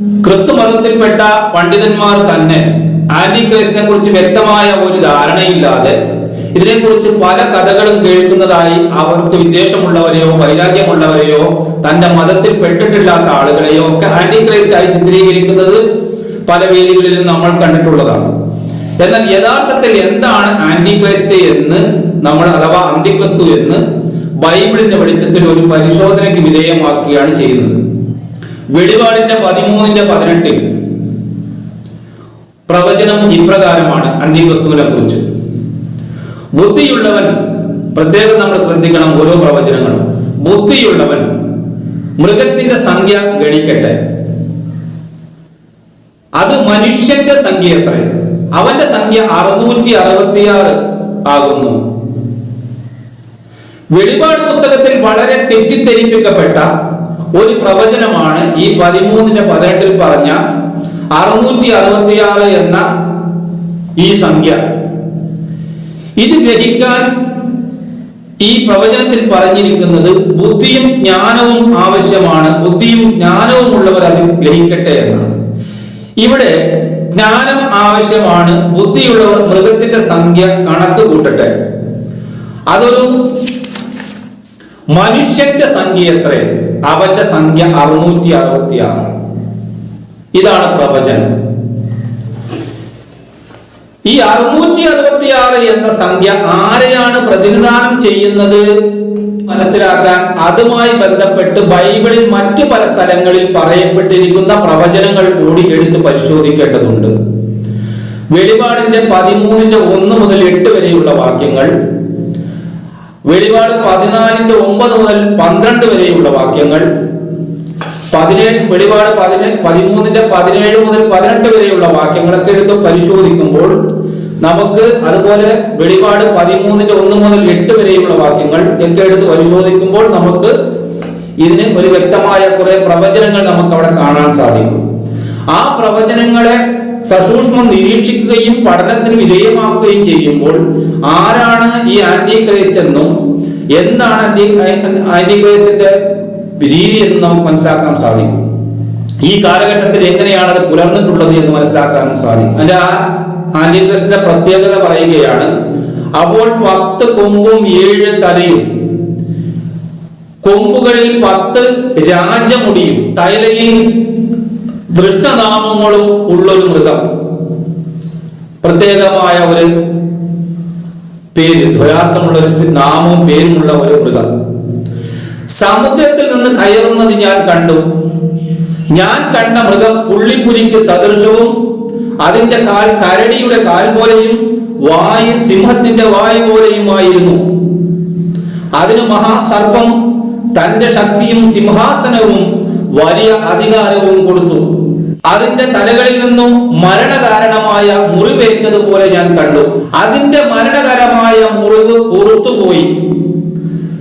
ക്രിസ്തു മതത്തിൽപ്പെട്ട പണ്ഡിതന്മാർ തന്നെ ആന്റി ക്രൈസ്റ്റിനെ കുറിച്ച് വ്യക്തമായ ഒരു ധാരണയില്ലാതെ ഇതിനെക്കുറിച്ച് പല കഥകളും കേൾക്കുന്നതായി അവർക്ക് വിദ്വേഷമുള്ളവരെയോ വൈരാഗ്യമുള്ളവരെയോ തന്റെ മതത്തിൽ പെട്ടിട്ടില്ലാത്ത ആളുകളെയോ ഒക്കെ ആന്റി ക്രൈസ്റ്റ് ആയി ചിത്രീകരിക്കുന്നത് പല വേദികളിലും നമ്മൾ കണ്ടിട്ടുള്ളതാണ്. എന്നാൽ യഥാർത്ഥത്തിൽ എന്താണ് ആന്റി ക്രൈസ്റ്റ് എന്ന് നമ്മൾ അഥവാ അന്തിക്രിസ്തു എന്ന് ബൈബിളിന്റെ വെളിച്ചത്തിൽ ഒരു പരിശോധനയ്ക്ക് വിധേയമാക്കുകയാണ് ചെയ്യുന്നത്. വെളിപാടിന്റെ പതിമൂന്നിന്റെ പതിനെട്ടിൽ പ്രവചനം ഇപ്രകാരമാണ് അന്തിക്രിസ്തുവിനെ കുറിച്ച്. ബുദ്ധിയുള്ളവൻ പ്രത്യേകം നമ്മൾ ശ്രദ്ധിക്കണം ഓരോ പ്രവചനങ്ങളും. ബുദ്ധിയുള്ളവൻ മൃഗത്തിന്റെ സംഖ്യ ഗണിക്കട്ടെ. അത് മനുഷ്യന്റെ സംഖ്യ എത്ര? അവന്റെ സംഖ്യ അറുന്നൂറ്റി അറുപത്തിയാറ് ആകുന്നു. വെളിപാട് പുസ്തകത്തിൽ വളരെ തെറ്റിദ്ധരിപ്പിക്കപ്പെട്ട ഒരു പ്രവചനമാണ് ഈ പതിമൂന്നിന്റെ പതിനെട്ടിൽ പറഞ്ഞ അറുന്നൂറ്റി അറുപത്തിയാറ് എന്ന ഈ സംഖ്യ. ഇത് ഗ്രഹിക്കാൻ ഈ പ്രവചനത്തിൽ പറഞ്ഞിരിക്കുന്നത് ബുദ്ധിയും ജ്ഞാനവും ആവശ്യമാണ്. ബുദ്ധിയും ജ്ഞാനവും ഉള്ളവർ അത് ഗ്രഹിക്കട്ടെ എന്നാണ്. ഇവിടെ ജ്ഞാനം ആവശ്യമാണ്. ബുദ്ധിയുള്ളവർ മൃഗത്തിന്റെ സംഖ്യ കണക്ക് കൂട്ടട്ടെ. അതൊരു മനുഷ്യന്റെ സംഖ്യ എത്ര അവന്റെ സംഖ്യ അറുന്നൂറ്റി അറുപത്തി ആറ് ഇതാണ് പ്രവചനം. ഈ അറുന്നൂറ്റി അറുപത്തി ആറ് എന്ന സംഖ്യ ആരെയാണ് പ്രതിനിധാനം ചെയ്യുന്നത്? മനസ്സിലാക്കാൻ അതുമായി ബന്ധപ്പെട്ട് ബൈബിളിൽ മറ്റു പല സ്ഥലങ്ങളിൽ പറയപ്പെട്ടിരിക്കുന്ന പ്രവചനങ്ങൾ കൂടി എടുത്ത് പരിശോധിക്കേണ്ടതുണ്ട്. വെളിപാടിന്റെ പതിമൂന്നിന്റെ ഒന്ന് മുതൽ എട്ട് വരെയുള്ള വാക്യങ്ങൾ വെളിപാട് പതിനാലിന്റെ ഒമ്പത് മുതൽ പന്ത്രണ്ട് വരെയുള്ള വാക്യങ്ങൾ. പതിനേഴ് വെളിപാട് പതിനേ പതിമൂന്നിന്റെ പതിനേഴ് മുതൽ പതിനെട്ട് വരെയുള്ള വാക്യങ്ങളൊക്കെ എടുത്ത് പരിശോധിക്കുമ്പോൾ നമുക്ക് അതുപോലെ വെളിപാട് പതിമൂന്നിന്റെ ഒന്ന് മുതൽ എട്ട് വരെയുള്ള വാക്യങ്ങൾ ഒക്കെ എടുത്ത് പരിശോധിക്കുമ്പോൾ നമുക്ക് ഇതിന് ഒരു വ്യക്തമായ കുറെ പ്രവചനങ്ങൾ നമുക്ക് അവിടെ കാണാൻ സാധിക്കും. ആ പ്രവചനങ്ങളെ സസൂക്ഷ്മം നിരീക്ഷിക്കുകയും പഠനത്തിന് വിധേയമാക്കുകയും ചെയ്യുമ്പോൾ ആരാണ് ഈ ആന്റി ക്രൈസ്റ്റ് എന്നും എന്താണ് ആന്റി ക്രൈസ്റ്റിന്റെ രീതി എന്ന് നമുക്ക് മനസ്സിലാക്കാൻ സാധിക്കും. ഈ കാലഘട്ടത്തിൽ എങ്ങനെയാണ് അത് പുലർന്നിട്ടുള്ളത് എന്ന് മനസ്സിലാക്കാനും സാധിക്കും. അതിന്റെ ആ ആന്റി ക്രൈസ്റ്റിന്റെ പ്രത്യേകത പറയുകയാണ് അപ്പോൾ പത്ത് കൊമ്പും ഏഴ് തലയും. കൊമ്പുകളിൽ പത്ത് രാജമുടിയും തൈലയിൽ ദൃഷ്ടനാമങ്ങളും ഉള്ളൊരു മൃഗം. പ്രത്യേകമായ ഒരു പേര് ദ്വയാർത്ഥമുള്ള ഒരു നാമവും പേരുമുള്ള ഒരു മൃഗം. സമുദ്രത്തിൽ നിന്ന് കയറുന്നത് ഞാൻ കണ്ടു. ഞാൻ കണ്ട മൃഗം പുള്ളിപ്പുലിക്ക് സദൃശവും അതിന്റെ കാൽ കരടിയുടെ കാൽ പോലെയും വായു സിംഹത്തിന്റെ വായു പോലെയുമായിരുന്നു. അതിന് മഹാസർപ്പം തന്റെ ശക്തിയും സിംഹാസനവും വലിയ അധികാരവും കൊടുത്തു. അതിന്റെ തലകളിൽ നിന്നും മരണകാരണമായ മുറിവേറ്റതുപോലെ ഞാൻ കണ്ടു. അതിന്റെ മരണകരമായ മുറിവ് പുറത്തുപോയി.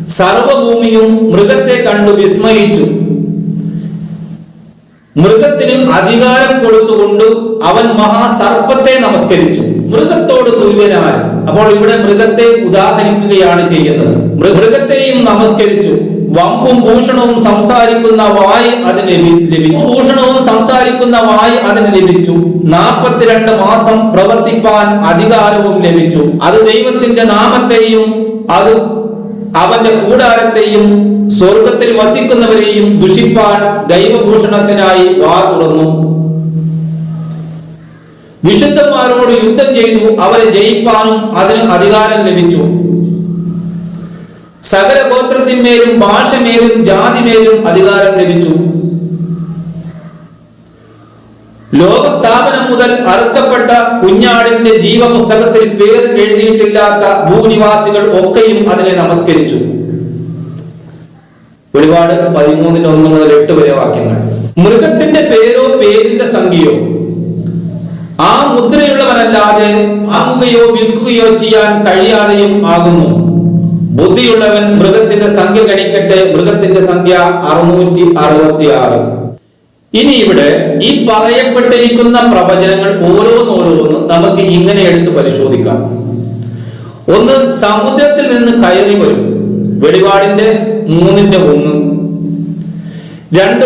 സർവഭൂമിയും മൃഗത്തെ കണ്ടു വിസ്മയിച്ചു. മൃഗത്തിന് അധികാരം കൊടുത്തുകൊണ്ട് അവൻ മഹാസർപ്പത്തെ നമസ്കരിച്ചു. മൃഗത്തോട് തുല്യനാണ്. അപ്പോൾ ഇവിടെ മൃഗത്തെ ഉദാഹരിക്കുകയാണ് ചെയ്യുന്നത്. മൃഗത്തെയും നമസ്കരിച്ചു. വമ്പും ഭൂഷണവും സംസാരിക്കുന്ന വായ് അതിന് ലഭി- ലഭിച്ചു. ഭൂഷണവും സംസാരിക്കുന്ന വായ് അതിന് ലഭിച്ചു. നാൽപ്പത്തിരണ്ട് മാസം പ്രവർത്തിപ്പാൻ അധികാരവും ലഭിച്ചു. അത് ദൈവത്തിന്റെ നാമത്തെയും അത് അവന്റെ കൂടാരത്തെയും സ്വർഗത്തിൽ വസിക്കുന്നവരെയും ദുഷിപ്പാൻ ദൈവഭൂഷണത്തിനായി വാ തുറന്നു. വിശുദ്ധന്മാരോട് യുദ്ധം ചെയ്തു. അവരെ ജയിപ്പാനും അതിന് അധികാരം ലഭിച്ചു. സകല ഗോത്രത്തിന്മേലും ഭാഷമേലും ജാതിമേലും അധികാരം ലഭിച്ചു. ലോകസ്ഥാപനം മുതൽ അറുക്കപ്പെട്ട കുഞ്ഞാടിന്റെ ജീവപുസ്തകത്തിൽ പേര് എഴുതിയിട്ടില്ലാത്ത ഭൂനിവാസികൾ ഒക്കെയും അതിനെ നമസ്കരിച്ചു. ഒരുപാട് പതിമൂന്നിന്റെ ഒന്ന് മുതൽ എട്ട് വരെ വാക്യങ്ങൾ. മൃഗത്തിന്റെ പേരോ പേരിന്റെ സംഖ്യയോ? ആ മുദ്രയുള്ളവരല്ലാതെ വാങ്ങുകയോ വിൽക്കുകയോ ചെയ്യാൻ കഴിയാതെയും ആകുന്നു. ബുദ്ധിയുള്ളവൻ മൃഗത്തിന്റെ സംഖ്യ കഴിക്കട്ടെ മൃഗത്തിന്റെ സംഖ്യ അറുന്നൂറ്റി അറുപത്തി ആറ് ഇനി ഇവിടെ ഈ പറയപ്പെട്ടിരിക്കുന്ന പ്രവചനങ്ങൾ ഓരോന്നോരോന്നും നമുക്ക് ഇങ്ങനെ എടുത്ത് പരിശോധിക്കാം. ഒന്ന് സമുദ്രത്തിൽ നിന്ന് കയറി വരും. വെളിപാടിന്റെ മൂന്നിന്റെ ഒന്ന്. രണ്ട്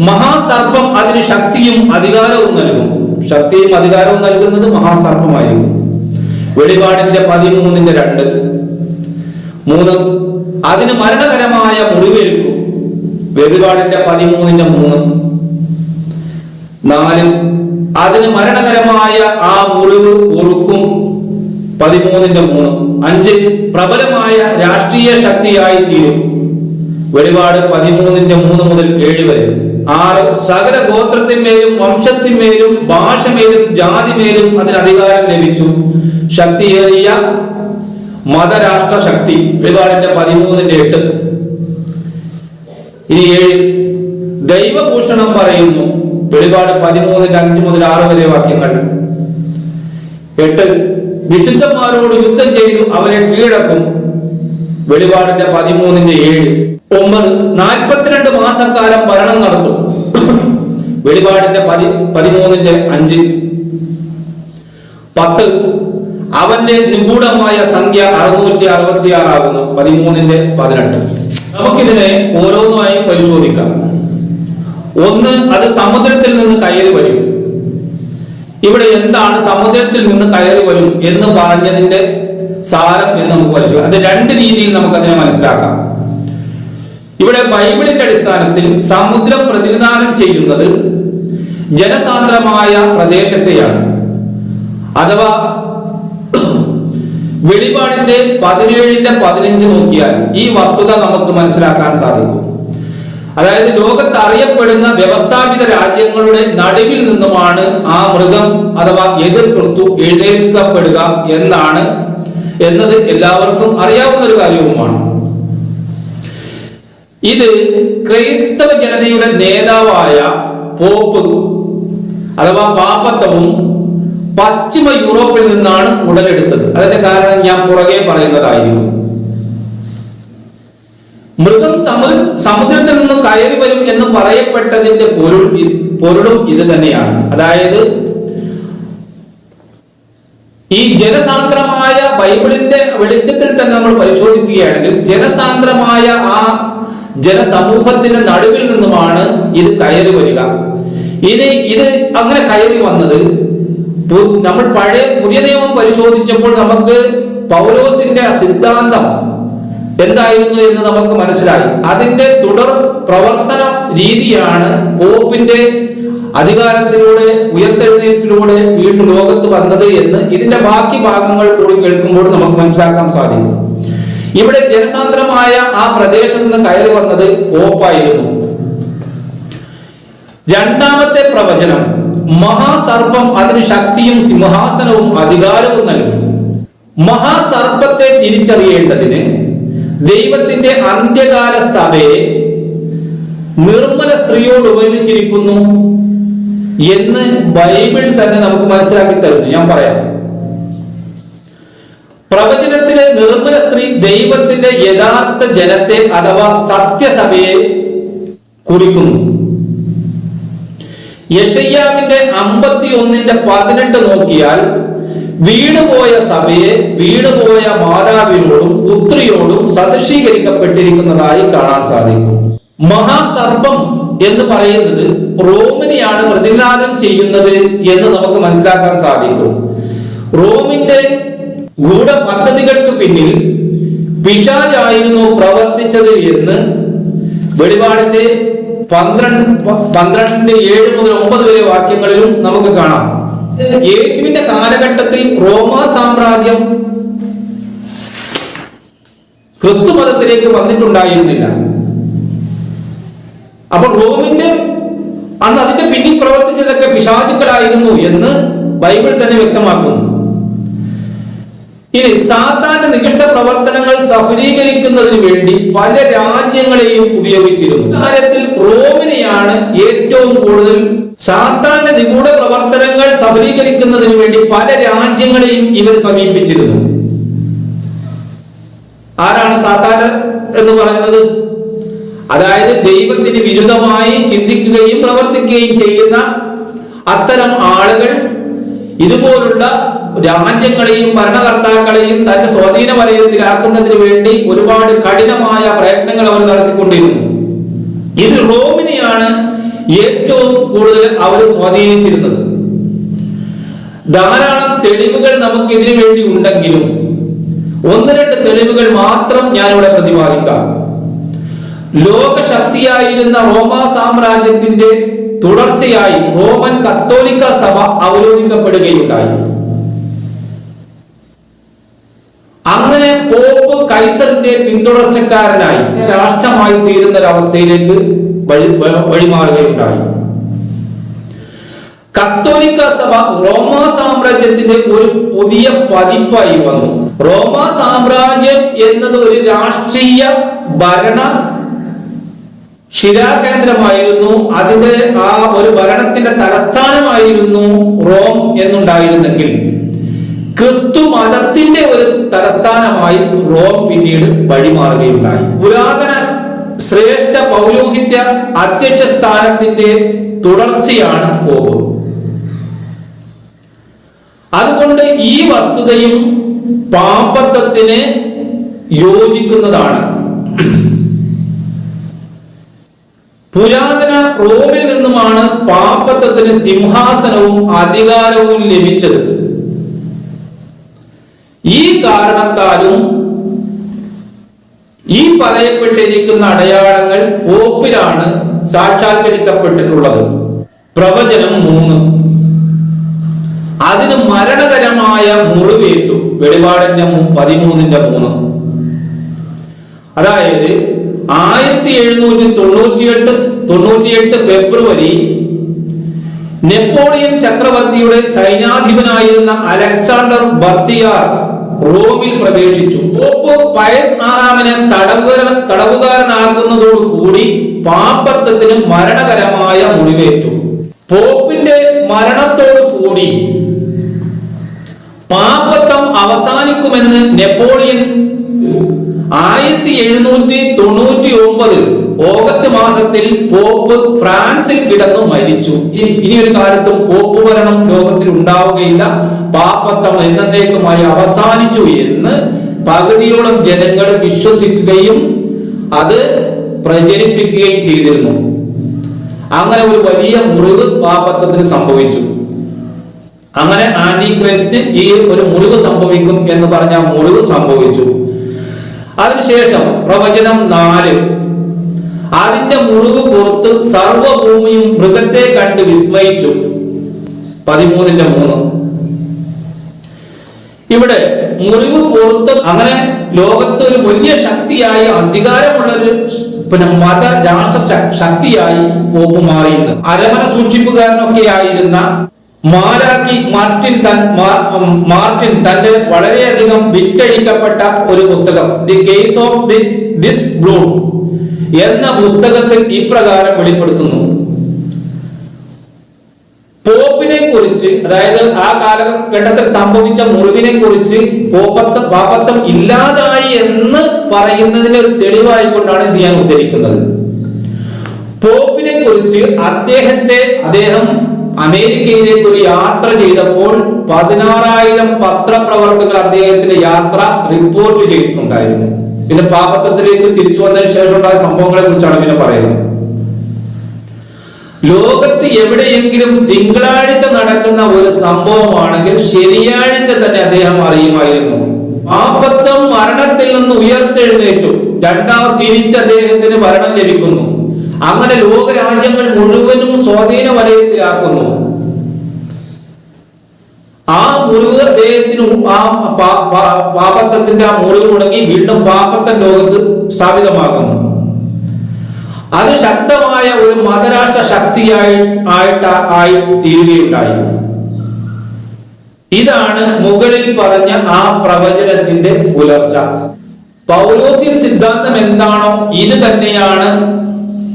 മഹാസർപ്പം അതിന് ശക്തിയും അധികാരവും നൽകും. ശക്തിയും അധികാരവും നൽകുന്നത് മഹാസർപ്പമായിരിക്കും. വെളിപാടിന്റെ പതിമൂന്നിന്റെ രണ്ട്. മൂന്ന് അതിന് മരണകരമായ മുറിവേൽക്കും. വെളിപാടിന്റെ പതിമൂന്നിന്റെ മൂന്ന്. നാല് അതിന് മരണകരമായ ആ മുറിവ് ഒറുക്കും പതിമൂന്നിന്റെ മൂന്ന്. അഞ്ച് പ്രബലമായ രാഷ്ട്രീയ ശക്തിയായി തീരും. വെളിപാട് പതിമൂന്നിന്റെ മൂന്ന് മുതൽ ഏഴ് വരെ. ആറ് സകല ഗോത്രത്തിന്മേലും വംശത്തിന്മേലും ഭാഷമേലും ജാതിമേലും അതിന് അധികാരം ലഭിച്ചു. ശക്തിയേറിയ മതരാഷ്ട്ര ശക്തി വെളിപാടിന്റെ പതിമൂന്നിന്റെ എട്ട്. ഇനി ഏഴ്. ദൈവഭൂഷണം പറയുന്നു. വെളിപാട് പതിമൂന്നിന്റെ അഞ്ച് മുതൽ ആറ് വരെ വാക്യങ്ങൾ. എട്ട്. വിശുദ്ധന്മാരോട് യുദ്ധം ചെയ്തു അവരെ കീഴടക്കും. വെളിപാടിന്റെ പതിമൂന്നിന്റെ ഏഴ്. ഒമ്പത്. നാൽപ്പത്തിരണ്ട് മാസക്കാലം ഭരണം നടത്തും. വെളിപാടിന്റെ പതി പതിമൂന്നിന്റെ അഞ്ച്. പത്ത്. അവന്റെ നിഗൂഢമായ സംഖ്യ അറുന്നൂറ്റി അറുപത്തി ആറാകുന്നു പതിമൂന്നിന്റെ പതിനെട്ട്. നമുക്കിതിനെ ഓരോന്നുമായി പരിശോധിക്കാം. ഒന്ന് അത് സമുദ്രത്തിൽ നിന്ന് കയറി വരും. ഇവിടെ എന്താണ് സമുദ്രത്തിൽ നിന്ന് കയറി വരും എന്ന് പറഞ്ഞതിന്റെ സാരം എന്ന് നമുക്ക് പരിശോധിക്കാം. അത് രണ്ട് രീതിയിൽ നമുക്കതിനെ മനസ്സിലാക്കാം. ഇവിടെ ബൈബിളിന്റെ അടിസ്ഥാനത്തിൽ സമുദ്രം പ്രതിനിധാനം ചെയ്യുന്നത് ജനസാന്ദ്രമായ പ്രദേശത്തെയാണ്. അഥവാ വെളിപാടിന്റെ പതിനേഴിന്റെ പതിനഞ്ച് നോക്കിയാൽ ഈ വസ്തുത നമുക്ക് മനസ്സിലാക്കാൻ സാധിക്കും. അതായത് ലോകത്ത് അറിയപ്പെടുന്ന വ്യവസ്ഥാപിത രാജ്യങ്ങളുടെ നടുവിൽ നിന്നുമാണ് ആ മൃഗം അഥവാ എതിർ ക്രിസ്തു എഴുന്നേൽക്കപ്പെടുക എന്നാണ് എന്നത് എല്ലാവർക്കും അറിയാവുന്ന ഒരു കാര്യവുമാണ്. ഇത് ക്രൈസ്തവ ജനതയുടെ നേതാവായ പോപ്പ് അഥവാ പാപ്പത്വവും പശ്ചിമ യൂറോപ്പിൽ നിന്നാണ് ഉടലെടുത്തത്. അതിന്റെ കാരണം ഞാൻ പുറകെ പറയുന്നതായിരുന്നു. മൃഗം സമുദ്ര സമുദ്രത്തിൽ നിന്ന് കയറി വരും എന്ന് പറയപ്പെട്ടതിന്റെ പൊരുൾ പൊരുളും ഇത് തന്നെയാണ്. അതായത് ഈ ജനസാന്ദ്രമായ ബൈബിളിന്റെ വെളിച്ചത്തിൽ തന്നെ നമ്മൾ പരിശോധിക്കുകയാണെങ്കിൽ ജനസാന്ദ്രമായ ആ ജനസമൂഹത്തിന്റെ നടുവിൽ നിന്നുമാണ് ഇത് കയറി വരിക. ഇനി ഇത് അങ്ങനെ കയറി വന്നത് നമ്മൾ പഴയ പുതിയ നിയമം പരിശോധിച്ചപ്പോൾ നമുക്ക് പൗലോസിന്റെ സിദ്ധാന്തം എന്തായിരുന്നു എന്ന് നമുക്ക് മനസ്സിലായി. അതിന്റെ തുടർ പ്രവർത്തന രീതിയാണ് പോപ്പിന്റെ അധികാരത്തിലൂടെ ഉയർത്തെഴുന്നേൽപ്പിലൂടെ വീണ്ടും ലോകത്ത് വന്നത് എന്ന് ഇതിന്റെ ബാക്കി ഭാഗങ്ങൾ കൂടി കേൾക്കുമ്പോൾ നമുക്ക് മനസ്സിലാക്കാൻ സാധിക്കും. ഇവിടെ ജനസാന്ദ്രമായ ആ പ്രദേശത്ത് നിന്ന് കയറി വന്നത് പോപ്പായിരുന്നു. രണ്ടാമത്തെ പ്രവചനം മഹാസർപ്പം അതിന് ശക്തിയും സിംഹാസനവും അധികാരവും നൽകി. മഹാസർപ്പത്തെ തിരിച്ചറിയേണ്ടതിന് ദൈവത്തിന്റെ അന്ത്യകാല സഭയെ നിർമ്മല സ്ത്രീയോട് ഉപയോഗിച്ചിരിക്കുന്നു എന്ന് ബൈബിൾ തന്നെ നമുക്ക് മനസ്സിലാക്കി തരുന്നു. ഞാൻ പറയാം. പ്രവചനത്തിലെ നിർമ്മല സ്ത്രീ ദൈവത്തിന്റെ യഥാർത്ഥ ജനത്തെ അഥവാ സത്യസഭയെ കുറിക്കുന്നു. യശയ്യാവിന്റെ അമ്പത്തി ഒന്നിന്റെ പതിനെട്ട് നോക്കിയാൽ വീട് വീണുപോയ സഭയെ പോയ മാതാവിനോടും പുത്രിയോടും സദൃശീകരിക്കപ്പെട്ടിരിക്കുന്നതായി കാണാൻ സാധിക്കും. മഹാസർപ്പം എന്ന് പറയുന്നത് റോമിനെയാണ് പ്രതിനാദം ചെയ്യുന്നത് എന്ന് നമുക്ക് മനസ്സിലാക്കാൻ സാധിക്കും. റോമിന്റെ ഗൂഢ പദ്ധതികൾക്ക് പിന്നിൽ പിശാജായിരുന്നു പ്രവർത്തിച്ചത് എന്ന് വെളിപാടിന്റെ പന്ത്രണ്ട് പന്ത്രണ്ടിന്റെ ഏഴ് മുതൽ ഒമ്പത് വരെ വാക്യങ്ങളിലും നമുക്ക് കാണാം. യേശുവിന്റെ കാലഘട്ടത്തിൽ റോമ സാമ്രാജ്യം ക്രിസ്തു മതത്തിലേക്ക് വന്നിട്ടുണ്ടായിരുന്നില്ല. അപ്പോൾ റോമിന്റെ അന്ന് അതിന്റെ പിന്നിൽ പ്രവർത്തിച്ചതൊക്കെ പിശാചുക്കളായിരുന്നു എന്ന് ബൈബിൾ തന്നെ വ്യക്തമാക്കുന്നു. ഇനി സാത്താന്റെ നികൃഷ്ട പ്രവർത്തനങ്ങൾ സഫലീകരിക്കുന്നതിന് വേണ്ടി പല രാജ്യങ്ങളെയും ഉപയോഗിച്ചിരുന്നു. കാര്യത്തിൽ റോമിനെയാണ് ഏറ്റവും കൂടുതൽ സാത്താന്റെ നിഗൂഢ പ്രവർത്തനങ്ങൾ സഫലീകരിക്കുന്നതിന് വേണ്ടി പല രാജ്യങ്ങളെയും ഇവർ സമീപിച്ചിരുന്നു. ആരാണ് സാത്താൻ എന്ന് പറയുന്നത്? അതായത് ദൈവത്തിന് വിരുദ്ധമായി ചിന്തിക്കുകയും പ്രവർത്തിക്കുകയും ചെയ്യുന്ന അത്തരം ആളുകൾ ഇതുപോലുള്ള രാജ്യങ്ങളെയും ഭരണകർത്താക്കളെയും തന്റെ സ്വാധീന വലയത്തിലാക്കുന്നതിന് വേണ്ടി ഒരുപാട് കഠിനമായ പ്രയത്നങ്ങൾ അവർ നടത്തിക്കൊണ്ടിരുന്നു. ഇതിൽ റോമിനെയാണ് ഏറ്റവും കൂടുതൽ അവർ സ്വാധീനിച്ചിരുന്നത്. ധാരാളം തെളിവുകൾ നമുക്ക് ഇതിനു വേണ്ടി ഉണ്ടെങ്കിലും ഒന്ന് രണ്ട് തെളിവുകൾ മാത്രം ഞാനിവിടെ പ്രതിപാദിക്കാം. ലോകശക്തിയായിരുന്ന റോമ സാമ്രാജ്യത്തിന്റെ തുടർച്ചയായി റോമൻ കത്തോലിക്ക സഭ അവരോധിക്കപ്പെടുകയുണ്ടായി. അങ്ങനെ പോപ്പ് കൈസറിന്റെ പിന്തുടർച്ചക്കാരനായി രാഷ്ട്രമായി തീരുന്ന ഒരവസ്ഥയിലേക്ക് വഴി വഴിമാറുകയുണ്ടായി. കത്തോലിക്ക സഭ റോമ സാമ്രാജ്യത്തിന്റെ ഒരു പുതിയ പതിപ്പായി വന്നു. റോമ സാമ്രാജ്യം എന്നത് ഒരു രാഷ്ട്രീയ ഭരണ ശിലാകേന്ദ്രമായിരുന്നു. അതിന്റെ ആ ഒരു ഭരണത്തിന്റെ തലസ്ഥാനമായിരുന്നു റോം എന്നുണ്ടായിരുന്നെങ്കിൽ ക്രിസ്തു മതത്തിന്റെ ഒരു തലസ്ഥാനമായി റോം പിന്നീട് വഴിമാറുകയുണ്ടായി. പുരാതന ശ്രേഷ്ഠ പൗരോഹിത്യ അധ്യക്ഷ സ്ഥാനത്തിന്റെ തുടർച്ചയാണ് പോകും അതുകൊണ്ട് ഈ വസ്തുതയും പാപത്വത്തിന് യോജിക്കുന്നതാണ്. പുരാതന റോമിൽ നിന്നുമാണ് പാപ്പത്വത്തിന് സിംഹാസനവും അധികാരവും ലഭിച്ചത്. ഈ കാരണത്താലും ഈ പറയപ്പെട്ടിരിക്കുന്ന അടയാളങ്ങൾ പോപ്പിലാണ് സാക്ഷാത്കരിക്കപ്പെട്ടിട്ടുള്ളത്. പ്രവചനം മൂന്ന്. അതിന് മരണകരമായ മുറിവേറ്റു. വെളിപാടിന്റെ പതിമൂന്നിന്റെ മൂന്ന്. അതായത് ആയിരത്തി എഴുന്നൂറ്റി തൊണ്ണൂറ്റിയെട്ട് തൊണ്ണൂറ്റിയെട്ട് ഫെബ്രുവരി നെപ്പോളിയൻ ചക്രവർത്തിയുടെ സൈന്യാധിപനായിരുന്ന അലക്സാണ്ടർ ബർത്തിയാർ റോമിൽ പ്രവേശിച്ചു. Pop Pius ആറാമനെ തടവുകാര തടവുകാരനാക്കുന്നതോടുകൂടി പാപ്പത്വത്തിന് മരണകരമായ മുറിവേറ്റു. പോപ്പിന്റെ മരണത്തോടു കൂടി പാപ്പത്വം അവസാനിക്കുമെന്ന് നെപ്പോളിയൻ ആയിരത്തി എഴുന്നൂറ്റി തൊണ്ണൂറ്റി ഒമ്പത് ഓഗസ്റ്റ് മാസത്തിൽ പോപ്പ് ഫ്രാൻസിൽ കിടന്നു മരിച്ചു. ഇനി ഒരു കാലത്തും പോപ്പ് ഭരണം ലോകത്തിൽ ഉണ്ടാവുകയില്ല. പാപ്പത്തം എന്നേക്കുമായി അവസാനിച്ചു എന്ന് പകുതിയോളം ജനങ്ങൾ വിശ്വസിക്കുകയും അത് പ്രചരിപ്പിക്കുകയും ചെയ്തിരുന്നു. അങ്ങനെ ഒരു വലിയ മുറിവ് പാപ്പത്തത്തിന് സംഭവിച്ചു. അങ്ങനെ ആന്റി ക്രൈസ്റ്റിന് ഈ ഒരു മുറിവ് സംഭവിക്കും എന്ന് പറഞ്ഞ മുറിവ് സംഭവിച്ചു. അതിനുശേഷം പ്രവചനം നാല്. അതിന്റെ മുറിവ് പുറത്ത് സർവഭൂമിയും മൃഗത്തെ കണ്ട് വിസ്മയിച്ചു. പതിമൂന്നിന്റെ മൂന്ന്. ഇവിടെ മുറിവ് പുറത്ത് അങ്ങനെ ലോകത്ത് ഒരു വലിയ ശക്തിയായി അധികാരമുള്ള ഒരു പിന്നെ മത രാഷ്ട്ര ശക്തിയായി പോപ്പ് മാറിയിരുന്നു അരമന സൂക്ഷിപ്പുകാരനൊക്കെ ആയിരുന്ന മാരാക്കി മാർട്ടിൻ തൻ മാർട്ടിൻ തന്റെ വളരെയധികം വിറ്റഴിക്കപ്പെട്ട ഒരു പുസ്തകം the case of the this blue എന്ന പുസ്തകത്തിൽ ഇപ്രകാരം വെളിപ്പെടുത്തുന്നു. പോപ്പിനെ കുറിച്ച് അതായത് ആ കാലഘട്ടത്തിൽ സംഭവിച്ച മുറിവിനെ കുറിച്ച് പോപ്പത്തം പാപത്വം ഇല്ലാതായി എന്ന് പറയുന്നതിന് ഒരു തെളിവായിക്കൊണ്ടാണ് ഇത് ഞാൻ ഉദ്ധരിക്കുന്നത്. പോപ്പിനെ കുറിച്ച് അദ്ദേഹത്തെ അദ്ദേഹം അമേരിക്കയിലേക്ക് ഒരു യാത്ര ചെയ്തപ്പോൾ പതിനാറായിരം പത്രപ്രവർത്തകർ അദ്ദേഹത്തിന്റെ യാത്ര റിപ്പോർട്ട് ചെയ്തിട്ടുണ്ടായിരുന്നു. പിന്നെ പാപത്തത്തിലേക്ക് തിരിച്ചു വന്നതിന് ശേഷം ഉണ്ടായ സംഭവങ്ങളെ കുറിച്ചാണ് പിന്നെ പറയുന്നത്. ലോകത്ത് എവിടെയെങ്കിലും തിങ്കളാഴ്ച നടക്കുന്ന ഒരു സംഭവമാണെങ്കിൽ ശനിയാഴ്ച തന്നെ അദ്ദേഹം അറിയുമായിരുന്നു. പാപത്വം മരണത്തിൽ നിന്ന് ഉയർത്തെഴുന്നേറ്റു. രണ്ടാമത് തിരിച്ച് അദ്ദേഹത്തിന് മരണം ലഭിക്കുന്നു. അങ്ങനെ ലോകരാജ്യങ്ങൾ മുഴുവനും സ്വാധീന വലയത്തിലാക്കുന്നു. ആ മുറിവ് ദേഹത്തിനും ആ പാപത്വത്തിന്റെ ആ മുറിവ് ഉണങ്ങി വീണ്ടും പാപത്തൻ ലോകത്ത് സ്ഥാപിതമാകുന്നു അത് ശക്തമായ ഒരു മതരാഷ്ട്ര ശക്തിയായി ആയിട്ട് ആയി തീരുകയുണ്ടായി. ഇതാണ് മുകളിൽ പറഞ്ഞ ആ പ്രവചനത്തിന്റെ പുലർച്ച. പൗലോസ്യൻ സിദ്ധാന്തം എന്താണോ ഇത് തന്നെയാണ്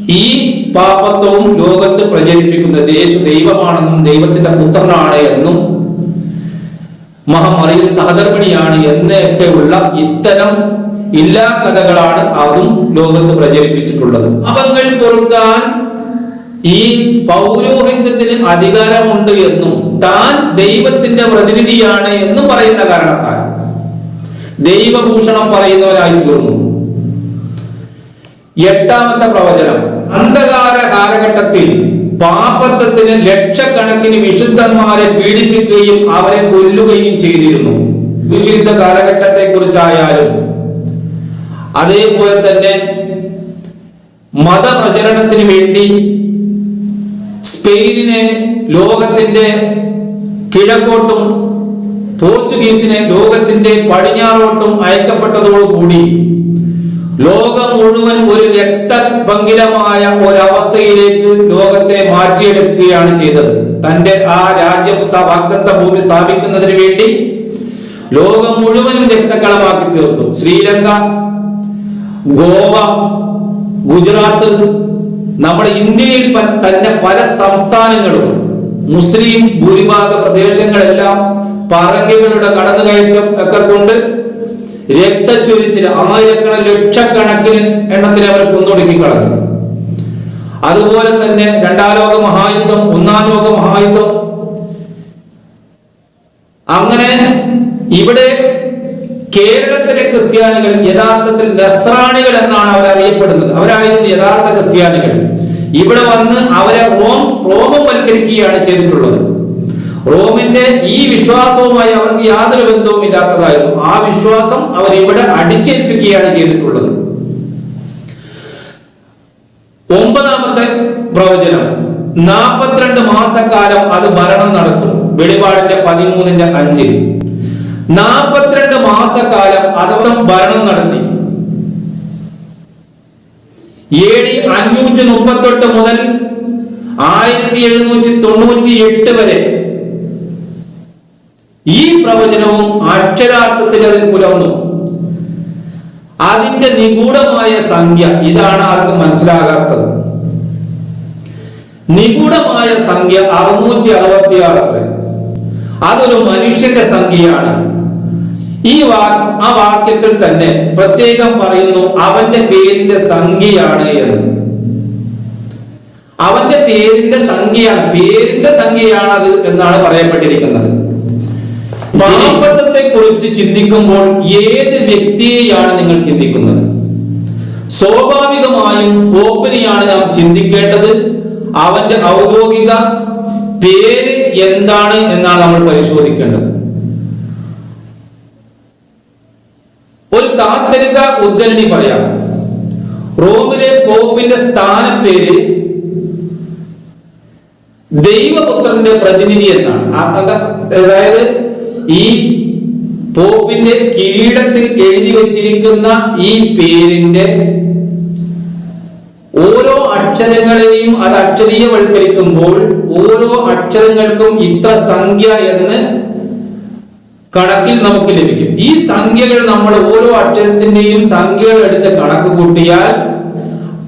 ഈ പാപത്വവും ലോകത്ത് പ്രചരിപ്പിക്കുന്ന യേശു ദൈവമാണെന്നും ദൈവത്തിന്റെ പുത്രനാണ് എന്നും മഹമറിയും സഹധർമ്മിണിയാണ് എന്നൊക്കെയുള്ള ഇത്തരം എല്ലാ കഥകളാണ് അതും ലോകത്ത് പ്രചരിപ്പിച്ചിട്ടുള്ളത്. അവങ്ങൾ പൊറുക്കാൻ ഈ പൗരോഹിത്യത്തിന് അധികാരമുണ്ട് എന്നും താൻ ദൈവത്തിന്റെ പ്രതിനിധിയാണ് എന്ന് പറയുന്ന കാരണത്താൽ ദൈവഭൂഷണം പറയുന്നവരായി തീർന്നു. എട്ടാമത്തെ പ്രവചനം അന്ധകാര കാലഘട്ടത്തിൽ പാപത്വത്തിന് ലക്ഷക്കണക്കിന് വിശുദ്ധന്മാരെ പീഡിപ്പിക്കുകയും അവരെ കൊല്ലുകയും ചെയ്തിരുന്നു. വിശുദ്ധ കാലഘട്ടത്തെ കുറിച്ചായാലും അതേപോലെ തന്നെ മതപ്രചരണത്തിന് വേണ്ടി സ്പെയിനിനെ ലോകത്തിന്റെ കിഴക്കോട്ടും പോർച്ചുഗീസിനെ ലോകത്തിന്റെ പടിഞ്ഞാറോട്ടും അയക്കപ്പെട്ടതോടുകൂടി ലോകം മുഴുവൻ ഒരു രക്തഭംഗിരമായ ഒരവസ്ഥയിലേക്ക് ലോകത്തെ മാറ്റിയെടുക്കുകയാണ് ചെയ്തത്. തന്റെ ആ രാജ്യം വാഗ്ദത്ത ഭൂമി സ്ഥാപിക്കുന്നതിന് വേണ്ടി ലോകം മുഴുവൻ രക്തക്കളമാക്കി തീർത്തു. ശ്രീലങ്ക ഗോവ ഗുജറാത്ത് നമ്മുടെ ഇന്ത്യയിൽ തന്നെ പല സംസ്ഥാനങ്ങളും മുസ്ലിം ഭൂരിഭാഗ പ്രദേശങ്ങളെല്ലാം പറങ്കികളുടെ കടന്നുകയറ്റം ഒക്കെ കൊണ്ട് രക്തച്ചൊരിച്ചിൽ ആയിരക്കണ ലക്ഷക്കണക്കിന് എണ്ണത്തിൽ അവർ കൊന്നൊടുക്കി കളഞ്ഞു അതുപോലെ തന്നെ രണ്ടാം ലോക മഹായുദ്ധം ഒന്നാം ലോക മഹായുദ്ധം. അങ്ങനെ ഇവിടെ കേരളത്തിലെ ക്രിസ്ത്യാനികൾ യഥാർത്ഥത്തിൽ നസ്രാണികൾ എന്നാണ് അവർ അറിയപ്പെടുന്നത് അവരായിരുന്നു യഥാർത്ഥ ക്രിസ്ത്യാനികൾ. ഇവിടെ വന്ന് അവരെ റോം റോമം റോമവൽക്കരിക്കുകയാണ് ചെയ്തിട്ടുള്ളത്. റോമിന്റെ ഈ വിശ്വാസവുമായി അവർക്ക് യാതൊരു ബന്ധവും ഇല്ലാത്തതായിരുന്നു. ആ വിശ്വാസം അവർ ഇവിടെ അടിച്ചേൽപ്പിക്കുകയാണ് ചെയ്തിട്ടുള്ളത്. ഒമ്പതാമത്തെ പ്രവചനം. നാൽപ്പത്തിരണ്ട് മാസക്കാലം അത് ഭരണം നടത്തും. വെളിപാടിന്റെ പതിമൂന്നിന്റെ അഞ്ചിൽ. നാൽപ്പത്തിരണ്ട് മാസക്കാലം അതവം ഭരണം നടത്തി. എ ഡി അഞ്ഞൂറ്റി മുപ്പത്തെട്ട് മുതൽ ആയിരത്തി എഴുന്നൂറ്റി തൊണ്ണൂറ്റി എട്ട് വരെ ഈ പ്രവചനവും അക്ഷരാർത്ഥത്തിൽ അതിൽ പുലർന്നു. അതിന്റെ നിഗൂഢമായ സംഖ്യ ഇതാണ് ആർക്കും മനസ്സിലാകാത്തത്. നിഗൂഢമായ സംഖ്യ അറുന്നൂറ്റി അറുപത്തി ആറ് അത്ര. അതൊരു മനുഷ്യന്റെ സംഖ്യയാണ്. ഈ വാ ആ വാക്യത്തിൽ തന്നെ പ്രത്യേകം പറയുന്നു അവന്റെ പേരിന്റെ സംഖ്യയാണ് എന്ന്. അവന്റെ പേരിന്റെ സംഖ്യയാണ് പേരിന്റെ സംഖ്യയാണത് എന്നാണ് പറയപ്പെട്ടിരിക്കുന്നത്. പാപത്തെ കുറിച്ച് ചിന്തിക്കുമ്പോൾ ഏത് വ്യക്തിയെയാണ് നിങ്ങൾ ചിന്തിക്കുന്നത്? സ്വാഭാവികമായും പോപ്പിനെയാണ് നാം ചിന്തിക്കേണ്ടത്. അവന്റെ ഔദ്യോഗിക പേര് എന്താണ് എന്നാണ് നമ്മൾ പരിശോധിക്കേണ്ടത്. ഒരു കാത്തലിക ഉദ്ധരണി പറയാം. റോമിലെ പോപ്പിന്റെ സ്ഥാനപ്പേര് ദൈവപുത്രന്റെ പ്രതിനിധി എന്നാണ്. അതായത് ഈ പോപ്പിന്റെ കിരീടത്തിൽ എഴുതി വച്ചിരിക്കുന്ന ഈ പേരിന്റെ ഓരോ അക്ഷരങ്ങളെയും അത് അക്ഷരീയവൽക്കരിക്കുമ്പോൾ ഓരോ അക്ഷരങ്ങൾക്കും ഇത്ര സംഖ്യ എന്ന് കണക്കിൽ നമുക്ക് ലഭിക്കും. ഈ സംഖ്യകൾ നമ്മൾ ഓരോ അക്ഷരത്തിന്റെയും സംഖ്യകൾ എടുത്ത് കണക്ക് കൂട്ടിയാൽ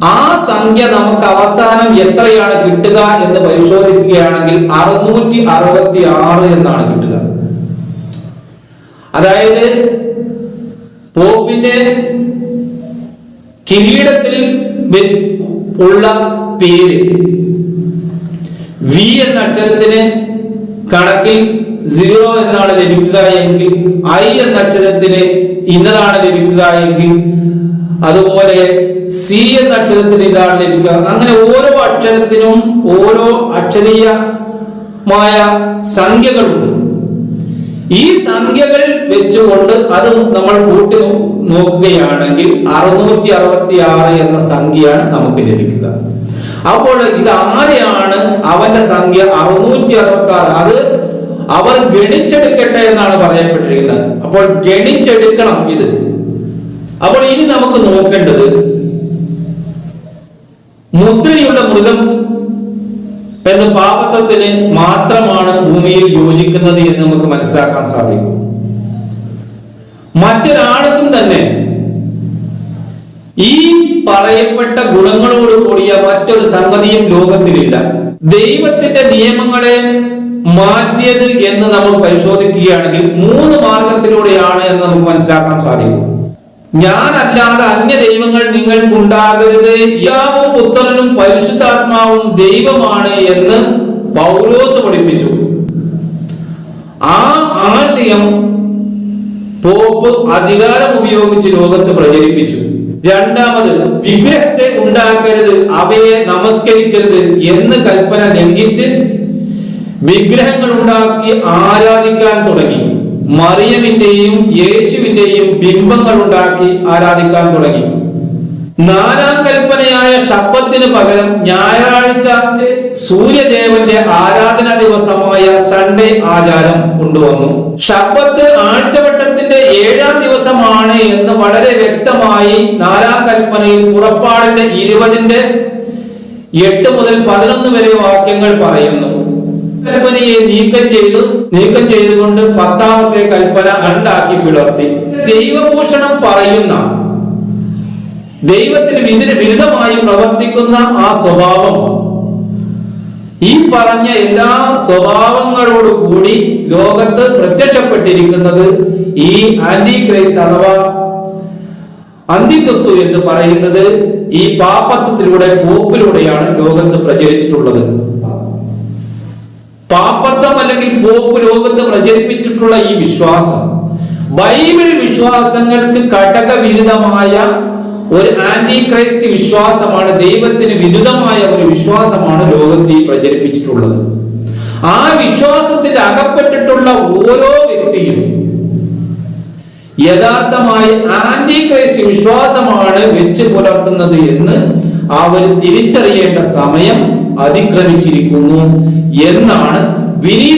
ആ സംഖ്യ നമുക്ക് അവസാനം എത്രയാണ് കിട്ടുക എന്ന് പരിശോധിക്കുകയാണെങ്കിൽ അറുന്നൂറ്റി അറുപത്തി ആറ് എന്നാണ് കിട്ടുക. അതായത് പോപ്പിന്റെ കിരീടത്തിൽ ഉള്ള പേര് വി എന്ന അക്ഷരത്തിന് കണക്കിൽ സീറോ എന്നാണ് ലഭിക്കുക എങ്കിൽ ഐ എന്ന അക്ഷരത്തിന് ഇന്നതാണ് ലഭിക്കുക എങ്കിൽ അതുപോലെ സി എന്ന അക്ഷരത്തിന് ഇതാണ് ലഭിക്കുക. അങ്ങനെ ഓരോ അക്ഷരത്തിനും ഓരോ അക്ഷരീയമായ സംഖ്യകളുണ്ട്. ഈ സംഖ്യകൾ വെച്ചുകൊണ്ട് അത് നമ്മൾ കൂട്ടി നോക്കുകയാണെങ്കിൽ അറുന്നൂറ്റി അറുപത്തി ആറ് എന്ന സംഖ്യയാണ് നമുക്ക് ലഭിക്കുക. അപ്പോൾ ഇത് ആരെയാണ്? അവന്റെ സംഖ്യ അറുന്നൂറ്റി അറുപത്തി ആറ് അത് അവർ ഗണിച്ചെടുക്കട്ടെ എന്നാണ് പറയപ്പെട്ടിരിക്കുന്നത്. അപ്പോൾ ഗണിച്ചെടുക്കണം ഇത്. അപ്പോൾ ഇനി നമുക്ക് നോക്കേണ്ടത് മുദ്രയുള്ള മൃഗം എന്ന പാപത്വത്തിന് മാത്രമാണ് ഭൂമിയിൽ യോജിക്കുന്നത് എന്ന് നമുക്ക് മനസ്സിലാക്കാൻ സാധിക്കും. മറ്റൊരാൾക്കും തന്നെ ഈ പറയപ്പെട്ട ഗുണങ്ങളോട് കൂടിയ മറ്റൊരു സംഗതിയും ലോകത്തിലില്ല. ദൈവത്തിന്റെ നിയമങ്ങളെ മാറ്റിയത് എന്ന് നമ്മൾ പരിശോധിക്കുകയാണെങ്കിൽ മൂന്ന് മാർഗത്തിലൂടെയാണ് എന്ന് നമുക്ക് മനസ്സിലാക്കാൻ സാധിക്കും. ഞാനല്ലാതെ അന്യ ദൈവങ്ങൾ നിങ്ങൾക്കുണ്ടാകരുത്. യാവും പുത്രനും പരിശുദ്ധാത്മാവും ദൈവമാണ് എന്ന് പൗലോസ് പഠിപ്പിച്ചു. ആ ആശയം പോപ്പ് അധികാരം ഉപയോഗിച്ച് ലോകത്ത് പ്രചരിപ്പിച്ചു. രണ്ടാമത് വിഗ്രഹത്തെ ഉണ്ടാക്കരുത് അവയെ നമസ്കരിക്കരുത് എന്ന് കൽപ്പന ലംഘിച്ച് വിഗ്രഹങ്ങൾ ഉണ്ടാക്കി ആരാധിക്കാൻ തുടങ്ങി. മറിയമിന്റെയും യേശുവിന്റെയും ബിംബങ്ങൾ ഉണ്ടാക്കി ആരാധിക്കാൻ തുടങ്ങി. നാലാം കൽപ്പനയായ ശബ്ദത്തിന് പകരം ഞായറാഴ്ച സൂര്യദേവന്റെ ആരാധനാ ദിവസമായ സൺഡേ ആചാരം കൊണ്ടുവന്നു. ശബ്ദത്ത് ആഴ്ചവട്ടത്തിന്റെ ഏഴാം ദിവസമാണ് എന്ന് വളരെ വ്യക്തമായി നാലാം കൽപ്പനയിൽ പുറപ്പാടിന്റെ ഇരുപതിന്റെ എട്ട് മുതൽ പതിനൊന്ന് വരെ വാക്യങ്ങൾ പറയുന്നു. കൽപ്പനയെ നീക്കം ചെയ്തു നീക്കം ചെയ്തുകൊണ്ട് പത്താമത്തെ കൽപ്പന രണ്ടാക്കി പിളർത്തി. ദൈവഭൂഷണം പറയുന്ന ദൈവത്തിന് വിരുദ്ധമായി പ്രവർത്തിക്കുന്ന ആ സ്വഭാവം ഈ പറഞ്ഞ എല്ലാ സ്വഭാവങ്ങളോട് കൂടി ലോകത്ത് പ്രത്യക്ഷപ്പെട്ടിരിക്കുന്നത് ഈ ആന്റി ക്രൈസ്റ്റ് അഥവാ അന്തിക്രിസ്തു എന്ന് പറയുന്നത് ഈ പാപ്പത്വത്തിലൂടെ പോപ്പിലൂടെയാണ് ലോകത്ത് പ്രചരിച്ചിട്ടുള്ളത്. പാപ്പത്വം അല്ലെങ്കിൽ പോപ്പ് ലോകത്ത് പ്രചരിപ്പിച്ചിട്ടുള്ള ഈ വിശ്വാസം ബൈബിൾ വിശ്വാസങ്ങൾക്ക് ഘടകവിരുദ്ധമായ ഒരു ആന്റി ക്രൈസ്റ്റ് വിശ്വാസമാണ് ദൈവത്തിന് വിരുദ്ധമായ ഒരു വിശ്വാസമാണ് ലോകത്തിൽ പ്രചരിപ്പിച്ചിട്ടുള്ളത്. ആ വിശ്വാസത്തിൽ അകപ്പെട്ടിട്ടുള്ള ഓരോ വ്യക്തിയും യഥാർത്ഥമായി ആന്റി ക്രൈസ്റ്റ് വിശ്വാസമാണ് വെച്ച് പുലർത്തുന്നത് എന്ന് അവർ തിരിച്ചറിയേണ്ട സമയം അതിക്രമിച്ചിരിക്കുന്നു എന്നാണ് വിനീ